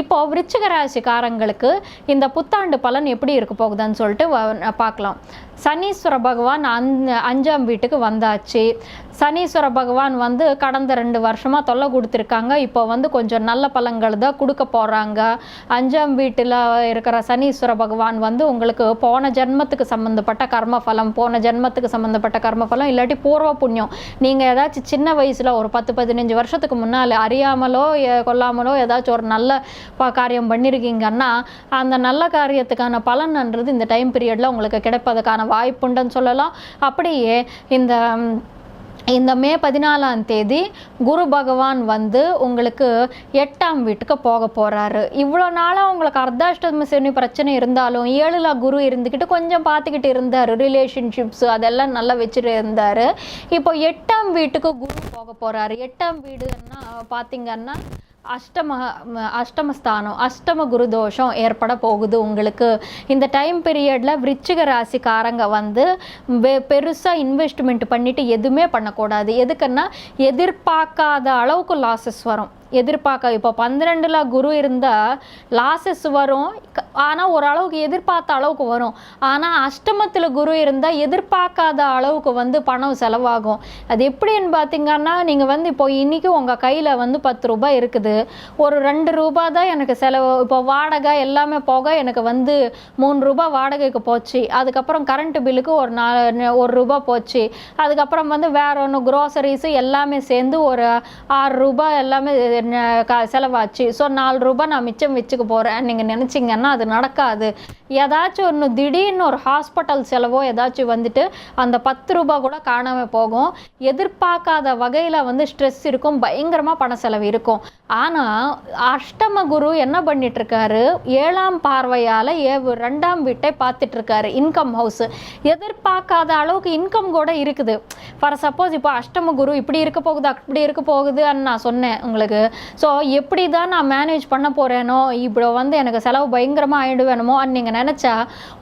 இப்போ விருச்சிக ராசிக்காரங்களுக்கு இந்த புத்தாண்டு பலன் எப்படி இருக்க போகுதுன்னு சொல்லிட்டு வ- பார்க்கலாம். சனீஸ்வர பகவான் அந் அஞ்சாம் வீட்டுக்கு வந்தாச்சு. சனீஸ்வர பகவான் வந்து கடந்த ரெண்டு வருஷமாக தொல்லை கொடுத்துருக்காங்க. இப்போ வந்து கொஞ்சம் நல்ல பழங்கள் தான் கொடுக்க போகிறாங்க அஞ்சாம் வீட்டில் இருக்கிற சனீஸ்வர பகவான் வந்து உங்களுக்கு போன ஜென்மத்துக்கு சம்மந்தப்பட்ட கர்மஃபலம் போன ஜென்மத்துக்கு சம்மந்தப்பட்ட கர்மஃபலம் இல்லாட்டி பூர்வ புண்ணியம். நீங்கள் ஏதாச்சும் சின்ன வயசில் ஒரு பத்து பதினஞ்சு வருஷத்துக்கு முன்னால் அறியாமலோ கொல்லாமலோ ஏதாச்சும் ஒரு நல்ல ப- காரியம் பண்ணியிருக்கீங்கன்னா அந்த நல்ல காரியத்துக்கான பலன்ன்றது இந்த டைம் பீரியடில் உங்களுக்கு கிடைப்பதற்கான வாய்ப்புண்டுன்னு சொல்லலாம். அப்படியே இந்த இந்த மே பதினாலாம் தேதி குரு பகவான் வந்து உங்களுக்கு எட்டாம் வீட்டுக்கு போக போகிறாரு இவ்வளோ நாளாக உங்களுக்கு அர்த்தாஷ்டம சனி பிரச்சனை இருந்தாலும் ஏழுல குரு இருந்துக்கிட்டு கொஞ்சம் பார்த்துக்கிட்டு இருந்தார். ரிலேஷன்ஷிப்ஸ் அதெல்லாம் நல்லா வச்சுட்டு இருந்தார். இப்போ எட்டாம் வீட்டுக்கு குரு போக போகிறாரு எட்டாம் வீடுன்னா பார்த்தீங்கன்னா அஷ்டம அஷ்டமஸ்தானம் அஷ்டம குரு தோஷம் ஏற்பட போகுது உங்களுக்கு. இந்த டைம் பீரியடில் விருச்சிக ராசிக்காரங்க வந்து பெருசாக இன்வெஸ்ட்மெண்ட் பண்ணிட்டு எதுவுமே பண்ணக்கூடாது. எதுக்குன்னா எதிர்பார்க்காத அளவுக்கு லாஸஸ் வரும். எதிர்பார்க்க இப்போ பன்னிரெண்டில் குரு இருந்தால் லாஸஸ் வரும். ஆனால் ஓரளவுக்கு எதிர்பார்த்த அளவுக்கு வரும். ஆனால் அஷ்டமத்தில் குரு இருந்தால் எதிர்பார்க்காத அளவுக்கு வந்து பணம் செலவாகும். அது எப்படின்னு பார்த்தீங்கன்னா நீங்கள் வந்து இப்போ இன்றைக்கி உங்கள் கையில் வந்து பத்து ரூபாய் இருக்குது. ஒரு ரெண்டு ரூபாய் தான் எனக்கு செலவு இப்போ வாடகை எல்லாமே போக எனக்கு வந்து மூணு ரூபாய் வாடகைக்கு போச்சு. அதுக்கப்புறம் கரண்ட் பில்லுக்கு ஒரு நாலு ஒரு ரூபாய் போச்சு. அதுக்கப்புறம் வந்து வேற ஒன்று க்ரோசரிஸு எல்லாமே சேர்ந்து ஒரு ஆறு ரூபாய் எல்லாமே க- செலவாச்சு. ஸோ நாலு ரூபாய் நான் மிச்சம் வச்சுக்க போகிறேன் நீங்கள் நினச்சிங்கன்னா அது நடக்காது. ஏதாச்சும் ஒன்று திடீர்னு ஒரு ஹாஸ்பிட்டல் செலவோ ஏதாச்சும் வந்துட்டு அந்த பத்து ரூபாய் கூட காணாமல் போகும். எதிர்பார்க்காத வகையில் வந்து ஸ்ட்ரெஸ் இருக்கும் பயங்கரமாக பண செலவு இருக்கும். ஆனால் அஷ்டம குரு என்ன பண்ணிட்டுருக்காரு? ஏழாம் பார்வையால் ஏ ரெண்டாம் வீட்டை பார்த்துட்ருக்காரு இன்கம் ஹவுஸ் எதிர்பார்க்காத அளவுக்கு இன்கம் கூட இருக்குது. ஃபார் சப்போஸ் இப்போ அஷ்டம குரு இப்படி இருக்க போகுது அப்படி இருக்க போகுதுன்னு நான் சொன்னேன் உங்களுக்கு. ஸோ எப்படி தான் நான் மேனேஜ் பண்ண போகிறேனோ இப்போ வந்து எனக்கு செலவு பயங்கரமாக ஆகிடுவேணுமோ நீங்கள் நினச்சா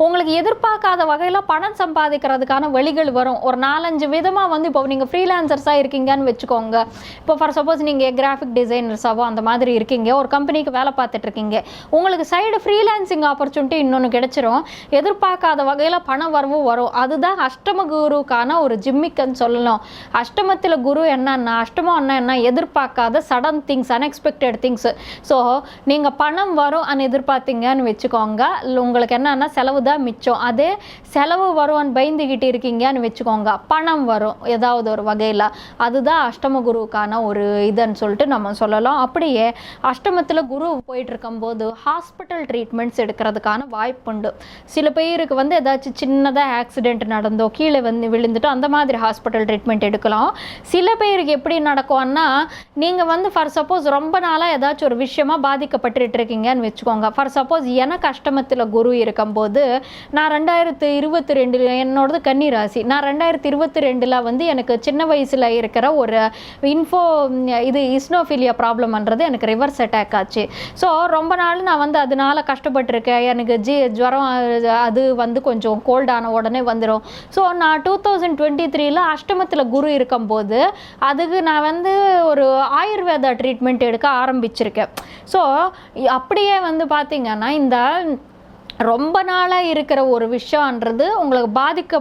உங்களுக்கு எதிர்பார்க்காத வகையில் பணம் சம்பாதிக்கிறதுக்கான வழிகள் வரும். ஒரு நாலஞ்சு விதமாக வந்து இப்போ நீங்கள் ஃப்ரீலான்சர்ஸாக இருக்கீங்கன்னு வச்சுக்கோங்க. இப்போ ஃபார் சப்போஸ் நீங்கள் கிராஃபிக் டிசைனர்ஸாவோ அந்த மாதிரி இருக்கீங்க. ஒரு கம்பெனிக்கு வேலை பார்த்துட்டு இருக்கீங்க. உங்களுக்கு சைடு ஃப்ரீலான்சிங் ஆப்பர்ச்சுனிட்டி இன்னொன்று கிடைச்சிரும். எதிர்பார்க்காத வகையில் பணம் வரவும் வரும். அதுதான் அஷ்டம குருக்கான ஒரு ஜிம்மிக்குன்னு சொல்லலாம் அஷ்டமத்தில் குரு என்னன்னா அஷ்டமம் என்ன என்ன? எதிர்பார்க்காத sudden things unexpected things so நீங்கள் பணம் வரும் அன்னு எதிர்பார்த்தீங்கன்னு வச்சுக்கோங்க. இல்லை உங்களுக்கு என்னன்னா செலவு தான் மிச்சம். அதே செலவு வரும்னு பயந்துக்கிட்டு இருக்கீங்கன்னு வச்சுக்கோங்க. பணம் வரும் ஏதாவது ஒரு வகையில். அதுதான் அஷ்டம குருவுக்கான ஒரு இதுன்னு சொல்லிட்டு நம்ம சொல்லலாம். அப்படியே அஷ்டமத்தில் குரு போயிட்டு இருக்கும்போது ஹாஸ்பிட்டல் ட்ரீட்மெண்ட்ஸ் எடுக்கிறதுக்கான வாய்ப்புண்டு சில பேருக்கு வந்து ஏதாச்சும் சின்னதாக ஆக்சிடெண்ட் நடந்தோ கீழே வந்து விழுந்துட்டோ அந்த மாதிரி ஹாஸ்பிட்டல் ட்ரீட்மெண்ட் எடுக்கலாம். சில பேருக்கு எப்படி நடக்கும்னா நீங்கள் வந்து ஃபார் சப்போஸ் ரொம்ப நாளாக ஏதாச்சும் ஒரு விஷயமா பாதிக்கப்பட்டுட்டு இருக்கீங்கன்னு வச்சுக்கோங்க. ஃபார் சப்போஸ் எனக்கு அஷ்டமத்தில் குரு இருக்கும்போது நான் ரெண்டாயிரத்து இருபத்தி ரெண்டில் என்னோடது கன்னி ராசி. நான் ரெண்டாயிரத்தி இருபத்தி ரெண்டில் வந்து எனக்கு சின்ன வயசில் இருக்கிற ஒரு இன்ஃபோ இது இஸ்னோஃபிலியா ப்ராப்ளம்ன்றது எனக்கு ரிவர்ஸ் அட்டாக் ஆச்சு. ஸோ ரொம்ப நாள் நான் வந்து அதனால கஷ்டப்பட்டிருக்கேன். எனக்கு ஜி ஜுரம் அது- அது வந்து கொஞ்சம் கோல்டான உடனே வந்துடும் ஸோ நான் டூ தௌசண்ட் டுவெண்ட்டி த்ரீல அஷ்டமத்தில் குரு இருக்கும்போது அதுக்கு நான் வந்து ஒரு ஆயுர்வேதா ட்ரீட்மெண்ட் எடுக்க ஆரம்பிச்சிருக்கேன். ஸோ அப்படியே வந்து பார்த்தீங்கன்னா இந்த da ரொம்ப நாளாக இருக்கிற ஒரு விஷயன்றது உங்களுக்கு பாதிக்க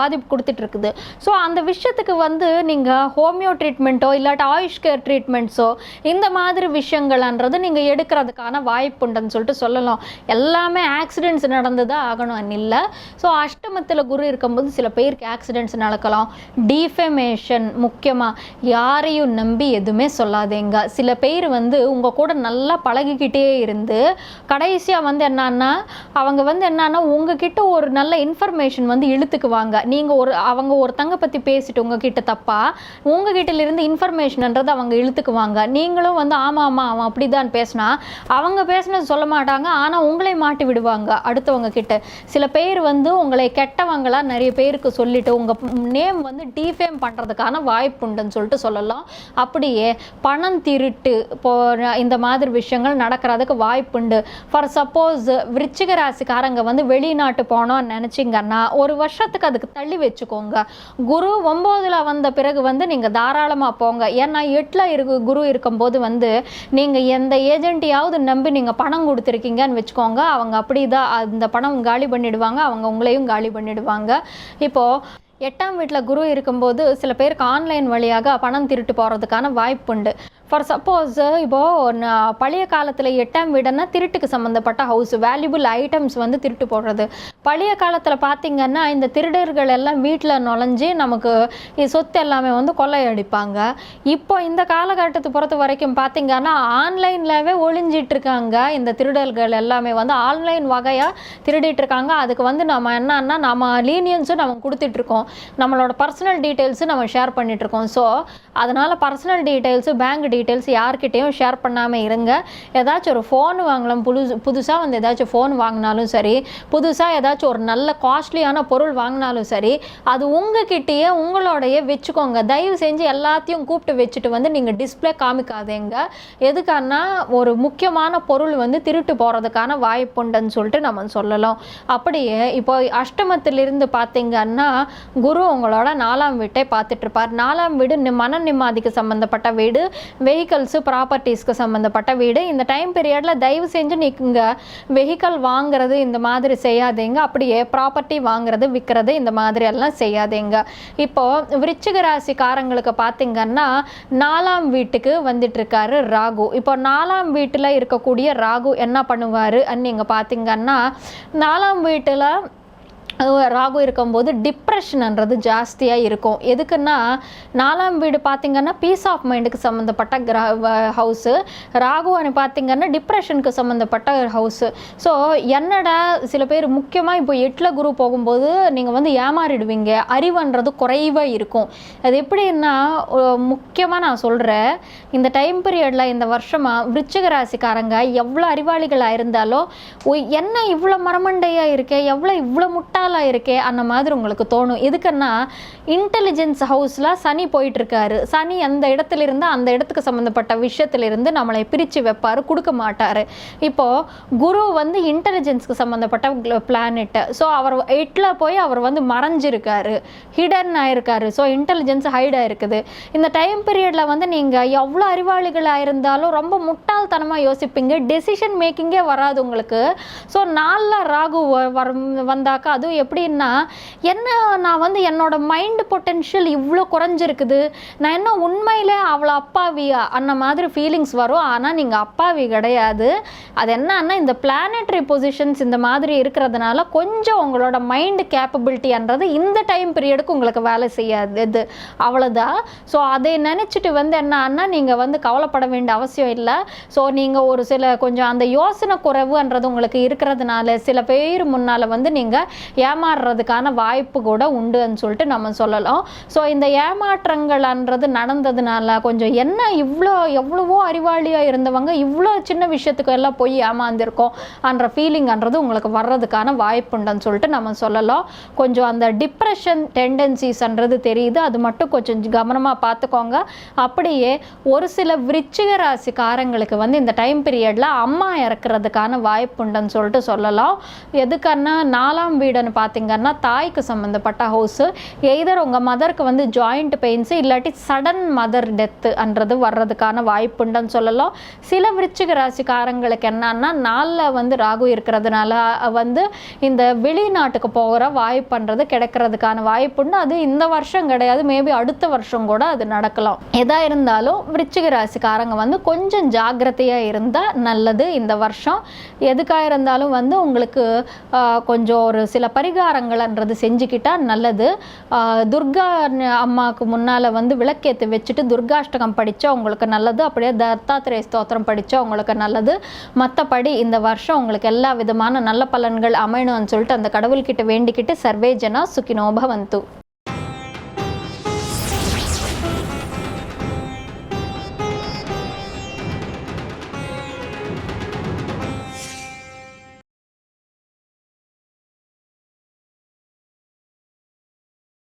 பாதிப்பு கொடுத்துட்ருக்குது. ஸோ அந்த விஷயத்துக்கு வந்து நீங்கள் ஹோமியோ ட்ரீட்மெண்ட்டோ இல்லாட்டி ஆயுஷ் கேர் ட்ரீட்மெண்ட்ஸோ இந்த மாதிரி விஷயங்கள்ன்றது நீங்கள் எடுக்கிறதுக்கான வாய்ப்புண்டுன்னு சொல்லிட்டு சொல்லலாம். எல்லாமே ஆக்சிடென்ட்ஸ் நடந்து தான் ஆகணும் இல்லை. ஸோ அஷ்டமத்தில் குரு இருக்கும்போது சில பேருக்கு ஆக்சிடென்ட்ஸ் நடக்கலாம். டிஃபமேஷன் முக்கியமாக யாரையும் நம்பி எதுவுமே சொல்லாதேங்க. சில பேர் வந்து உங்கள் கூட நல்லா பழகிக்கிட்டே இருந்து கடைசியாக வந்து என்னன்னா அவங்க வந்து என்னன்னா உங்ககிட்ட ஒரு நல்ல இன்ஃபர்மேஷன் வந்து இழுத்துக்குவாங்க. நீங்கள் ஒரு அவங்க ஒருத்தங்க பற்றி பேசிட்டு உங்ககிட்ட தப்பா உங்ககிட்ட இருந்து இன்ஃபர்மேஷன்ன்றது அவங்க இழுத்துக்குவாங்க. நீங்களும் வந்து ஆமாம் ஆமாம் அவன் அப்படி தான் பேசினா அவங்க பேசினது சொல்ல மாட்டாங்க ஆனால் உங்களை மாட்டி விடுவாங்க அடுத்தவங்க கிட்ட. சில பேர் வந்து உங்களை கெட்டவங்களா நிறைய பேருக்கு சொல்லிட்டு உங்கள் நேம் வந்து டிஃபேம் பண்ணுறதுக்கான வாய்ப்புண்டுன்னு சொல்லிட்டு சொல்லலாம். அப்படியே பணம் திருட்டு இப்போ இந்த மாதிரி விஷயங்கள் நடக்கிறதுக்கு வாய்ப்புண்டு ஃபார் சப்போஸ் விருச்சிகர ராசிக்காரங்க வந்து வெளிநாட்டு போனோம்னு நினச்சிங்கன்னா ஒரு வருஷத்துக்கு அதுக்கு தள்ளி வச்சுக்கோங்க. குரு ஒம்போதில் வந்த பிறகு வந்து நீங்கள் தாராளமாக போங்க. ஏன்னா எட்டில் இருக்கு குரு இருக்கும்போது வந்து நீங்கள் எந்த ஏஜென்ட்டையாவது நம்பி நீங்கள் பணம் கொடுத்துருக்கீங்கன்னு வச்சுக்கோங்க. அவங்க அப்படி தான் அந்த பணம் காலி பண்ணிடுவாங்க அவங்க உங்களையும் காலி பண்ணிடுவாங்க. இப்போது எட்டாம் வீட்டில் குரு இருக்கும்போது சில பேருக்கு ஆன்லைன் வழியாக பணம் திருட்டு போகிறதுக்கான வாய்ப்புண்டு. ஃபார் சப்போஸ் இப்போது பழைய காலத்தில் எட்டாம் வீடுன்னா திருட்டுக்கு சம்மந்தப்பட்ட ஹவுஸ் வேல்யூபிள் ஐட்டம்ஸ் வந்து திருட்டு போடுறது. பழைய காலத்தில் பார்த்திங்கன்னா இந்த திருடர்கள் எல்லாம் வீட்டில் நுழைஞ்சு நமக்கு சொத்து எல்லாமே வந்து கொள்ளையடிப்பாங்க. இப்போ இந்த காலகட்டத்தை பொறுத்த வரைக்கும் பார்த்திங்கன்னா ஆன்லைன்லவே ஒளிஞ்சிட்ருக்காங்க. இந்த திருடர்கள் எல்லாமே வந்து ஆன்லைன் வகையாக திருடிட்டுருக்காங்க அதுக்கு வந்து நம்ம என்னன்னா நம்ம லீனியன்ஸும் நம்ம கொடுத்துட்ருக்கோம். நம்மளோட பர்சனல் டீட்டெயில்ஸும் நம்ம ஷேர் பண்ணிகிட்ருக்கோம் ஸோ அதனால் பர்சனல் டீட்டெயில்ஸு பேங்க் டீட்டெயில்ஸ் யார்கிட்டயும் ஷேர் பண்ணாமல் இருங்க. ஏதாச்சும் ஒரு ஃபோன் வாங்கலாம் புதுசு புதுசாக வந்து ஏதாச்சும் ஃபோன் வாங்கினாலும் சரி புதுசாக ஏதாச்சும் ஒரு நல்ல காஸ்ட்லியான பொருள் வாங்கினாலும் சரி அது உங்ககிட்டயே உங்களோடைய வச்சுக்கோங்க. தயவு செஞ்சு எல்லாத்தையும் கூப்பிட்டு வச்சுட்டு வந்து நீங்கள் டிஸ்பிளே காமிக்காதீங்க. எதுக்கானா ஒரு முக்கியமான பொருள் வந்து திருட்டு போகிறதுக்கான வாய்ப்புண்டுன்னு சொல்லிட்டு நம்ம சொல்லலாம். அப்படியே இப்போ அஷ்டமத்திலிருந்து பார்த்தீங்கன்னா குரு உங்களோட நாலாம் வீட்டை பார்த்துட்டு இருப்பார். நாலாம் வீடு மன நிம்மதிக்கு சம்மந்தப்பட்ட வீடு. வெஹிக்கல்ஸு ப்ராப்பர்ட்டிஸ்க்கு சம்மந்தப்பட்ட வீடு. இந்த டைம் பீரியடில் தயவு செஞ்சு நீங்கள் வெஹிக்கல் வாங்குறது இந்த மாதிரி செய்யாதீங்க. அப்படியே ப்ராப்பர்ட்டி வாங்குறது விற்கிறது இந்த மாதிரி எல்லாம் செய்யாதீங்க. இப்போது விருச்சிக ராசிக்காரங்களுக்கு பார்த்தீங்கன்னா நாலாம் வீட்டுக்கு வந்துட்டு இருக்காரு ராகு. இப்போ நாலாம் வீட்டில் இருக்கக்கூடிய ராகு என்ன பண்ணுவார்? நீங்கள் பார்த்தீங்கன்னா நாலாம் வீட்டில் ராகு இருக்கும்போது டிப்ரெஷன்ன்றது ஜாஸ்தியாக இருக்கும். எதுக்குன்னா நாலாம் வீடு பார்த்திங்கன்னா பீஸ் ஆஃப் மைண்டுக்கு சம்மந்தப்பட்ட கிரா ஹவுஸு ராகுவானு பார்த்திங்கன்னா டிப்ரெஷனுக்கு சம்மந்தப்பட்ட ஹவுஸு ஸோ என்னடா சில பேர் முக்கியமாக இப்போ எட்டில் குரு போகும்போது நீங்கள் வந்து ஏமாறிடுவீங்க. அறிவுன்றது குறைவாக இருக்கும். அது எப்படின்னா முக்கியமாக நான் சொல்கிறேன் இந்த டைம் பீரியடில் இந்த வருஷமாக விருச்சிக ராசிக்காரங்க எவ்வளோ அறிவாளிகளாக இருந்தாலும் என்ன இவ்வளோ மரமண்டையாக இருக்கே எவ்வளோ இவ்வளோ முட்டா முட்டாளாக இருக்கே அந்த மாதிரி உங்களுக்கு தோணும். எதுக்குன்னா இன்டெலிஜென்ஸ் ஹவுஸில் சனி போயிட்டுருக்காரு. சனி அந்த இடத்துலேருந்து அந்த இடத்துக்கு சம்மந்தப்பட்ட விஷயத்துலேருந்து நம்மளை பிரித்து வைப்பார் கொடுக்க மாட்டார். இப்போது குரு வந்து இன்டெலிஜென்ஸ்க்கு சம்மந்தப்பட்ட பிளானெட்டு ஸோ அவர் எட்டில் போய் அவர் வந்து மறைஞ்சிருக்காரு. ஹிடன் ஆயிருக்காரு. ஸோ இன்டெலிஜென்ஸ் ஹைடாக இருக்குது இந்த டைம் பீரியடில் வந்து நீங்கள் எவ்வளோ அறிவாளிகளாக இருந்தாலும் ரொம்ப முட்டாள்தனமாக யோசிப்பீங்க. டெசிஷன் மேக்கிங்கே வராது உங்களுக்கு. ஸோ நாளில் ராகு வ- வரும் வந்தாக்கா அதுவும் எப்படின்னா என்ன நான் வந்து என்னோட மைண்டு பொட்டென்ஷியல் இவ்வளோ குறைஞ்சிருக்குது. நான் என்ன உண்மையில் அவ்வளோ அப்பாவியா அந்த மாதிரி ஃபீலிங்ஸ் வரும். ஆனால் நீங்கள் அப்பாவி கிடையாது. அது என்னன்னா இந்த பிளானட்ரி பொசிஷன்ஸ் இந்த மாதிரி இருக்கிறதுனால கொஞ்சம் உங்களோட மைண்டு கேப்பபிலிட்டின்றது இந்த டைம் பீரியடுக்கு உங்களுக்கு வேலை செய்யாது. இது அவ்வளோதான் ஸோ அதை நினச்சிட்டு வந்து என்னன்னா நீங்கள் வந்து கவலைப்பட வேண்டிய அவசியம் இல்லை. ஸோ நீங்கள் ஒரு சில கொஞ்சம் அந்த யோசனை குறைவுன்றது உங்களுக்கு இருக்கிறதுனால சில பேர் முன்னால் வந்து நீங்கள் ஏமாறுறதுக்கான வாய்ப்பு கூட உண்டுன்னு சொல்லிட்டு நம்ம சொல்லலாம். ஸோ இந்த ஏமாற்றங்கள்ன்றது நடந்ததுனால கொஞ்சம் என்ன இவ்வளோ எவ்வளவோ அறிவாளியாக இருந்தவங்க இவ்வளோ சின்ன விஷயத்துக்கு எல்லாம் போய் ஏமாந்துருக்கோம் என்ற ஃபீலிங்ன்றது உங்களுக்கு வர்றதுக்கான வாய்ப்புண்டுன்னு சொல்லிட்டு நம்ம சொல்லலாம். கொஞ்சம் அந்த டிப்ரெஷன் டெண்டன்சிஸ்ன்றது தெரியுது. அது மட்டும் கொஞ்சம் கவனமாக பார்த்துக்கோங்க. அப்படியே ஒரு சில விருச்சிக ராசிக்காரங்களுக்கு வந்து இந்த டைம் பீரியடில் அம்மா இறக்குறதுக்கான வாய்ப்புண்டுன்னு சொல்லிட்டு சொல்லலாம். எதுக்கான நாலாம் வீடுன்னு பார்த்தீங்கன்னா தாய்க்கு சம்மந்தப்பட்ட ஹவுஸு எய்தர் உங்கள் மதருக்கு வந்து ஜாயிண்ட் பெயின்ஸு இல்லாட்டி சடன் மதர் டெத்துன்றது வர்றதுக்கான வாய்ப்புண்டுன்னு சொல்லலாம். சில விருச்சிக ராசிக்காரங்களுக்கு என்னன்னா நாளில் வந்து ராகு இருக்கிறதுனால வந்து இந்த வெளிநாட்டுக்கு போகிற வாய்ப்புன்றது கிடைக்கிறதுக்கான வாய்ப்புண்டு. அது இந்த வருஷம் கிடையாது மேபி அடுத்த வருஷம் கூட அது நடக்கலாம். எதா இருந்தாலும் விருச்சிக ராசிக்காரங்க வந்து கொஞ்சம் ஜாக்கிரதையாக இருந்தால் நல்லது இந்த வருஷம். எதுக்காக இருந்தாலும் வந்து உங்களுக்கு கொஞ்சம் ஒரு சில பரிகாரங்கள்ன்றது செஞ்சுக்கிட்டா நல்லது. துர்கா அம்மாவுக்கு முன்னால் வந்து விளக்கேற்றி வச்சுட்டு துர்காஷ்டகம் படித்தா உங்களுக்கு நல்லது. அப்படியே தத்தாத்திரேய ஸ்தோத்திரம் படித்தா உங்களுக்கு நல்லது. மற்றபடி இந்த வருஷம் உங்களுக்கு எல்லா விதமான நல்ல பலன்கள் அமையணும்னு சொல்லிட்டு அந்த கடவுள்கிட்ட வேண்டிக்கிட்டு சர்வேஜனா ஜனா